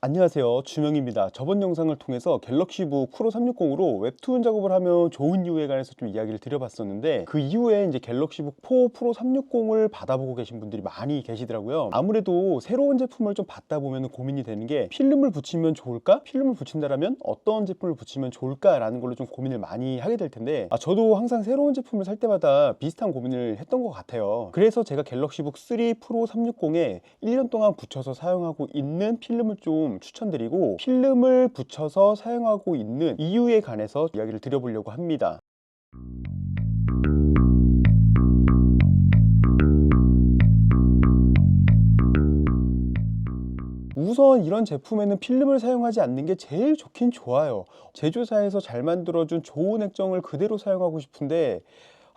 안녕하세요 주명입니다 저번 영상을 통해서 갤럭시북 프로 360으로 웹툰 작업을 하면 좋은 이유에 관해서 좀 이야기를 드려봤었는데 그 이후에 이제 갤럭시 북 4 프로 360을 받아보고 계신 분들이 많이 계시더라고요 아무래도 새로운 제품을 좀 받다 보면 고민이 되는 게 필름을 붙이면 좋을까? 필름을 붙인다라면 어떤 제품을 붙이면 좋을까? 라는 걸로 좀 고민을 많이 하게 될 텐데 아, 저도 항상 새로운 제품을 살 때마다 비슷한 고민을 했던 것 같아요 그래서 제가 갤럭시 북 3 프로 360에 1년 동안 붙여서 사용하고 있는 필름을 좀 추천드리고 필름을 붙여서 사용하고 있는 이유에 관해서 이야기를 드려보려고 합니다. 우선 이런 제품에는 필름을 사용하지 않는 게 제일 좋긴 좋아요. 제조사에서 잘 만들어준 좋은 액정을 그대로 사용하고 싶은데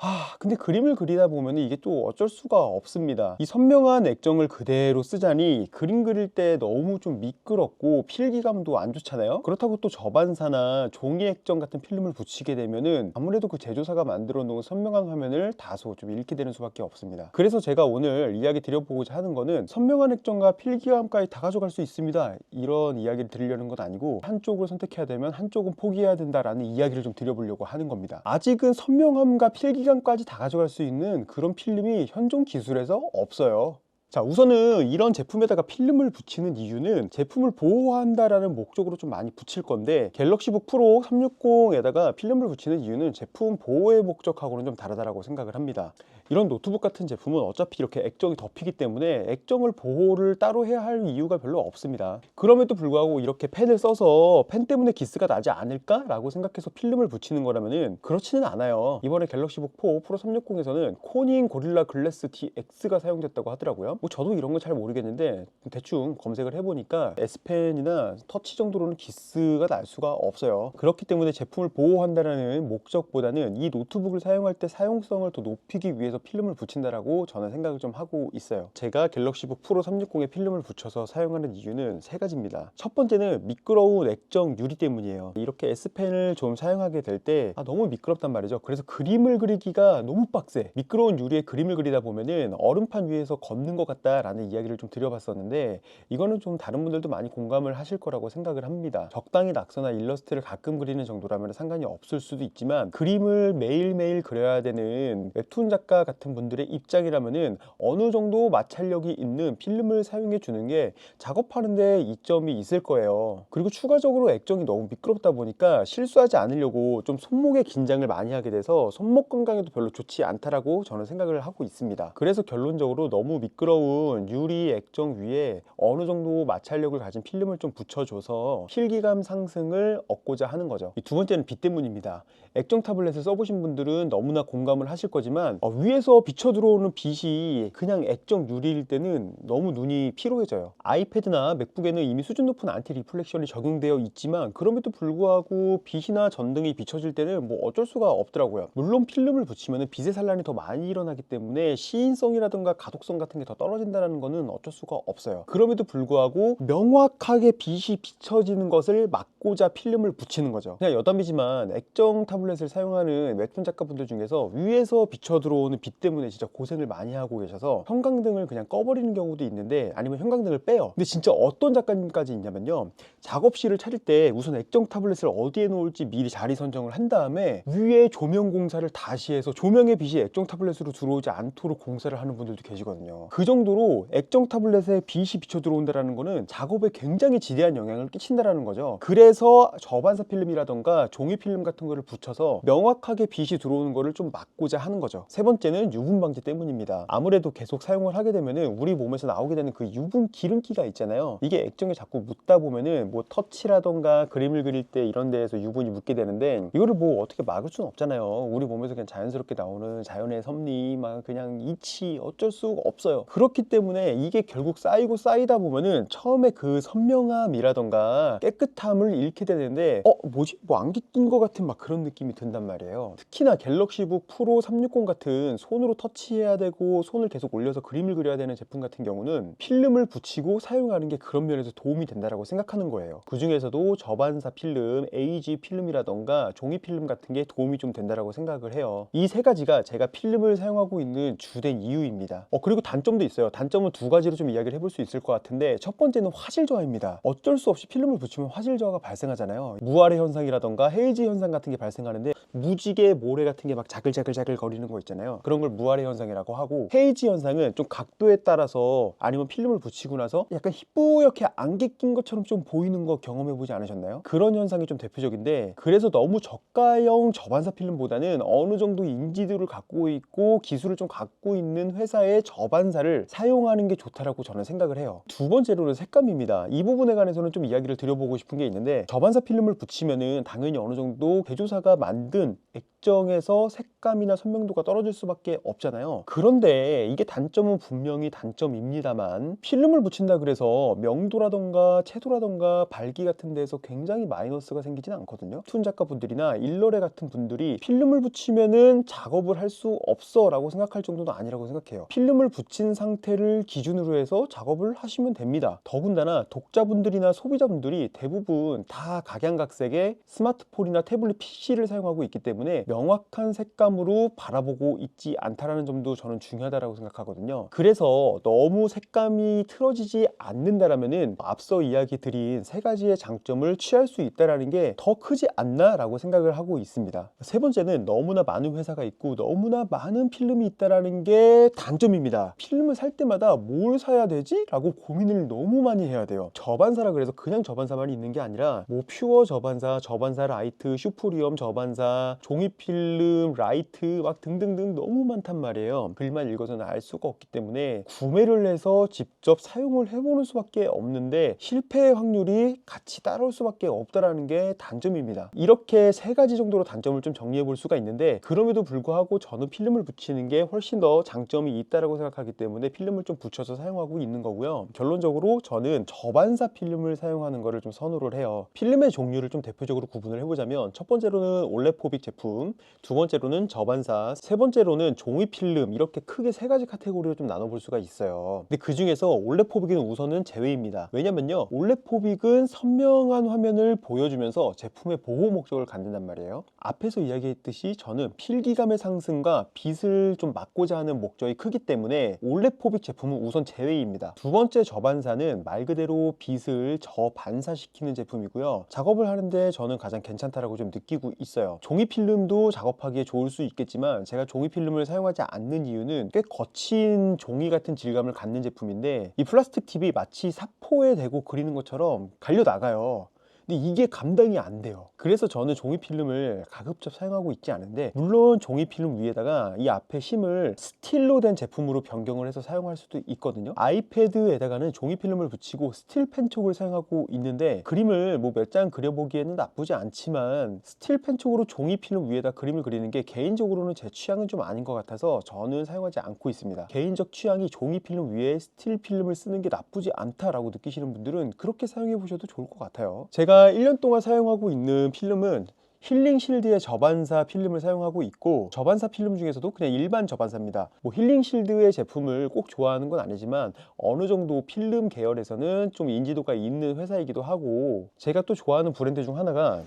아, 근데 그림을 그리다 보면 이게 또 어쩔 수가 없습니다. 이 선명한 액정을 그대로 쓰자니 그림 그릴 때 너무 좀 미끄럽고 필기감도 안 좋잖아요. 그렇다고 또 저반사나 종이 액정 같은 필름을 붙이게 되면은 아무래도 그 제조사가 만들어 놓은 선명한 화면을 다소 좀 잃게 되는 수밖에 없습니다. 그래서 제가 오늘 이야기 드려보고자 하는 거는 선명한 액정과 필기감까지 다 가져갈 수 있습니다. 이런 이야기를 드리려는 건 아니고 한쪽을 선택해야 되면 한쪽은 포기해야 된다라는 이야기를 좀 드려보려고 하는 겁니다. 아직은 선명함과 필기감 까지 다 가져갈 수 있는 그런 필름이 현존 기술에서 없어요. 자 우선은 이런 제품에다가 필름을 붙이는 이유는 제품을 보호한다라는 목적으로 좀 많이 붙일 건데 갤럭시북 프로 360에다가 필름을 붙이는 이유는 제품 보호의 목적하고는 좀 다르다고 생각을 합니다. 이런 노트북 같은 제품은 어차피 이렇게 액정이 덮이기 때문에 액정을 보호를 따로 해야 할 이유가 별로 없습니다. 그럼에도 불구하고 이렇게 펜을 써서 펜 때문에 기스가 나지 않을까 라고 생각해서 필름을 붙이는 거라면은 그렇지는 않아요. 이번에 갤럭시북 4 프로 360에서는 코닝 고릴라 글래스 DX가 사용됐다고 하더라고요. 뭐 저도 이런 건 잘 모르겠는데 대충 검색을 해보니까 S펜이나 터치 정도로는 기스가 날 수가 없어요. 그렇기 때문에 제품을 보호한다는 목적보다는 이 노트북을 사용할 때 사용성을 더 높이기 위해서 필름을 붙인다라고 저는 생각을 좀 하고 있어요. 제가 갤럭시북 프로 360에 필름을 붙여서 사용하는 이유는 세 가지입니다. 첫 번째는 미끄러운 액정 유리 때문이에요. 이렇게 S펜을 좀 사용하게 될 때 아, 너무 미끄럽단 말이죠. 그래서 그림을 그리기가 너무 빡세. 미끄러운 유리에 그림을 그리다 보면은 얼음판 위에서 걷는 것 같다라는 이야기를 좀 드려봤었는데 이거는 좀 다른 분들도 많이 공감을 하실 거라고 생각을 합니다. 적당히 낙서나 일러스트를 가끔 그리는 정도라면 상관이 없을 수도 있지만 그림을 매일매일 그려야 되는 웹툰 작가 같은 분들의 입장이라면은 어느 정도 마찰력이 있는 필름을 사용해 주는 게 작업하는데 이점이 있을 거예요. 그리고 추가적으로 액정이 너무 미끄럽다 보니까 실수하지 않으려고 좀 손목에 긴장을 많이 하게 돼서 손목 건강에도 별로 좋지 않다라고 저는 생각을 하고 있습니다. 그래서 결론적으로 너무 미끄러운 유리 액정 위에 어느 정도 마찰력을 가진 필름을 좀 붙여줘서 필기감 상승을 얻고자 하는 거죠. 이두 번째는 빛 때문입니다. 액정 타블렛을 써보신 분들은 너무나 공감을 하실 거지만 어, 위 에서 비쳐 들어오는 빛이 그냥 액정 유리일 때는 너무 눈이 피로해져요. 아이패드나 맥북에는 이미 수준 높은 안티 리플렉션이 적용되어 있지만 그럼에도 불구하고 빛이나 전등이 비춰질 때는 뭐 어쩔 수가 없더라고요. 물론 필름을 붙이면 빛의 산란이 더 많이 일어나기 때문에 시인성이라든가 가독성 같은 게 더 떨어진다는 거는 어쩔 수가 없어요. 그럼에도 불구하고 명확하게 빛이 비춰지는 것을 막고자 필름을 붙이는 거죠. 그냥 여담이지만 액정 타블렛을 사용하는 웹툰 작가분들 중에서 위에서 비쳐 들어오는 빛 때문에 진짜 고생을 많이 하고 계셔서 형광등을 그냥 꺼버리는 경우도 있는데 아니면 형광등을 빼요. 근데 진짜 어떤 작가님까지 있냐면요. 작업실을 차릴 때 우선 액정 타블렛을 어디에 놓을지 미리 자리 선정을 한 다음에 위에 조명 공사를 다시 해서 조명의 빛이 액정 타블렛으로 들어오지 않도록 공사를 하는 분들도 계시거든요. 그 정도로 액정 타블렛에 빛이 비쳐 들어온다는 거는 작업에 굉장히 지대한 영향을 끼친다라는 거죠. 그래서 저반사 필름이라던가 종이 필름 같은 거를 붙여서 명확하게 빛이 들어오는 거를 좀 막고자 하는 거죠. 세 번째 는 유분 방지 때문입니다. 아무래도 계속 사용을 하게 되면은 우리 몸에서 나오게 되는 그 유분 기름기가 있잖아요. 이게 액정에 자꾸 묻다 보면은 뭐 터치라던가 그림을 그릴 때 이런 데에서 유분이 묻게 되는데 이거를 뭐 어떻게 막을 수는 없잖아요. 우리 몸에서 그냥 자연스럽게 나오는 자연의 섭리 막 그냥 이치 어쩔 수가 없어요. 그렇기 때문에 이게 결국 쌓이고 쌓이다 보면은 처음에 그 선명함이라던가 깨끗함을 잃게 되는데 어 뭐지 뭐 안개 낀 것 같은 막 그런 느낌이 든단 말이에요 특히나 갤럭시북 프로 360 같은 손으로 터치해야 되고 손을 계속 올려서 그림을 그려야 되는 제품 같은 경우는 필름을 붙이고 사용하는 게 그런 면에서 도움이 된다라고 생각하는 거예요. 그 중에서도 저반사 필름, AG 필름이라던가 종이 필름 같은 게 도움이 좀 된다라고 생각을 해요. 이 세 가지가 제가 필름을 사용하고 있는 주된 이유입니다. 어 그리고 단점도 있어요. 단점은 두 가지로 좀 이야기를 해볼 수 있을 것 같은데 첫 번째는 화질 저하입니다. 어쩔 수 없이 필름을 붙이면 화질 저하가 발생하잖아요. 무아래 현상이라던가 헤이지 현상 같은 게 발생하는데 무지개 모래 같은 게 막 자글자글자글 거리는 거 있잖아요 그런 걸 무아래 현상이라고 하고 헤이지 현상은 좀 각도에 따라서 아니면 필름을 붙이고 나서 약간 희뿌옇게 안개 낀 것처럼 좀 보이는 거 경험해 보지 않으셨나요? 그런 현상이 좀 대표적인데 그래서 너무 저가형 저반사 필름보다는 어느 정도 인지도를 갖고 있고 기술을 좀 갖고 있는 회사의 저반사를 사용하는 게 좋다라고 저는 생각을 해요 두 번째로는 색감입니다 이 부분에 관해서는 좀 이야기를 드려보고 싶은 게 있는데 저반사 필름을 붙이면은 당연히 어느 정도 개조사가 만든 액 정에서 색감이나 선명도가 떨어질 수밖에 없잖아요. 그런데 이게 단점은 분명히 단점입니다만 필름을 붙인다 그래서 명도라던가 채도라던가 발기 같은 데서 굉장히 마이너스가 생기진 않거든요. 툰 작가분들이나 일러레 같은 분들이 필름을 붙이면은 작업을 할 수 없어 라고 생각할 정도는 아니라고 생각해요. 필름을 붙인 상태를 기준으로 해서 작업을 하시면 됩니다. 더군다나 독자분들이나 소비자분들이 대부분 다 각양각색의 스마트폰이나 태블릿 PC를 사용하고 있기 때문에 명확한 색감으로 바라보고 있지 않다라는 점도 저는 중요하다고 생각하거든요. 그래서 너무 색감이 틀어지지 않는다라면은 앞서 이야기 드린 세 가지의 장점을 취할 수 있다라는 게 더 크지 않나라고 생각을 하고 있습니다. 세 번째는 너무나 많은 회사가 있고 너무나 많은 필름이 있다라는 게 단점입니다. 필름을 살 때마다 뭘 사야 되지? 라고 고민을 너무 많이 해야 돼요. 저반사라 그래서 그냥 저반사만 있는 게 아니라 뭐 퓨어 저반사, 저반사 라이트, 슈프리엄 저반사, 종이 필름, 라이트 막 등등등 너무 많단 말이에요. 글만 읽어서는 알 수가 없기 때문에 구매를 해서 직접 사용을 해보는 수밖에 없는데 실패의 확률이 같이 따라올 수밖에 없다라는 게 단점입니다. 이렇게 세 가지 정도로 단점을 좀 정리해 볼 수가 있는데 그럼에도 불구하고 저는 필름을 붙이는 게 훨씬 더 장점이 있다라고 생각하기 때문에 필름을 좀 붙여서 사용하고 있는 거고요. 결론적으로 저는 저반사 필름을 사용하는 거를 좀 선호를 해요. 필름의 종류를 좀 대표적으로 구분을 해보자면 첫 번째로는 올레포빅 제품 두 번째로는 저반사 세 번째로는 종이 필름 이렇게 크게 세 가지 카테고리로 좀 나눠볼 수가 있어요. 근데 그 중에서 올레포빅은 우선은 제외입니다. 왜냐면요 올레포빅은 선명한 화면을 보여주면서 제품의 보호 목적을 갖는단 말이에요. 앞에서 이야기했듯이 저는 필기감의 상승과 빛을 좀 막고자 하는 목적이 크기 때문에 올레포빅 제품은 우선 제외입니다. 두 번째 저반사는 말 그대로 빛을 저반사시키는 제품이고요. 작업을 하는데 저는 가장 괜찮다라고 좀 느끼고 있어요. 종이 필름도 작업하기에 좋을 수 있겠지만 제가 종이 필름을 사용하지 않는 이유는 꽤 거친 종이 같은 질감을 갖는 제품인데 이 플라스틱 팁이 마치 사포에 대고 그리는 것처럼 갈려 나가요 근데 이게 감당이 안 돼요. 그래서 저는 종이 필름을 가급적 사용하고 있지 않은데 물론 종이 필름 위에다가 이 앞에 심을 스틸로 된 제품으로 변경을 해서 사용할 수도 있거든요. 아이패드에다가는 종이 필름을 붙이고 스틸 펜촉을 사용하고 있는데 그림을 뭐 몇 장 그려보기에는 나쁘지 않지만 스틸 펜촉으로 종이 필름 위에다 그림을 그리는 게 개인적으로는 제 취향은 좀 아닌 것 같아서 저는 사용하지 않고 있습니다. 개인적 취향이 종이 필름 위에 스틸 필름을 쓰는 게 나쁘지 않다라고 느끼시는 분들은 그렇게 사용해 보셔도 좋을 것 같아요. 제가 1년 동안 사용하고 있는 필름은 힐링 실드의 저반사 필름을 사용하고 있고 저반사 필름 중에서도 그냥 일반 저반사입니다. 뭐 힐링 실드의 제품을 꼭 좋아하는 건 아니지만 어느 정도 필름 계열에서는 좀 인지도가 있는 회사이기도 하고 제가 또 좋아하는 브랜드 중 하나가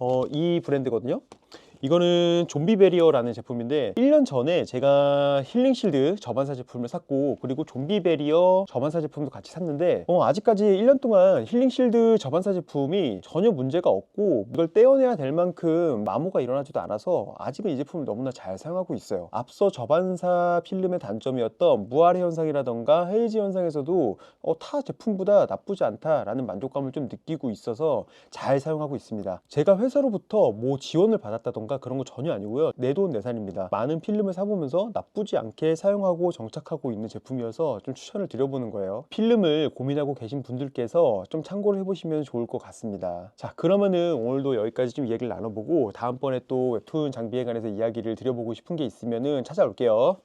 어, 이 브랜드거든요 이거는 좀비 베리어라는 제품인데 1년 전에 제가 힐링 실드 저반사 제품을 샀고 그리고 좀비 베리어 저반사 제품도 같이 샀는데 어, 아직까지 1년 동안 힐링 실드 저반사 제품이 전혀 문제가 없고 이걸 떼어내야 될 만큼 마모가 일어나지도 않아서 아직은 이 제품을 너무나 잘 사용하고 있어요. 앞서 저반사 필름의 단점이었던 무아래 현상이라던가 헤이지 현상에서도 어, 타 제품보다 나쁘지 않다라는 만족감을 좀 느끼고 있어서 잘 사용하고 있습니다. 제가 회사로부터 뭐 지원을 받았다던가 그런 거 전혀 아니고요. 내돈 내산입니다. 많은 필름을 사보면서 나쁘지 않게 사용하고 정착하고 있는 제품이어서 좀 추천을 드려보는 거예요. 필름을 고민하고 계신 분들께서 좀 참고를 해보시면 좋을 것 같습니다. 자 그러면은 오늘도 여기까지 좀 이야기를 나눠보고 다음번에 또 웹툰 장비에 관해서 이야기를 드려보고 싶은 게 있으면은 찾아올게요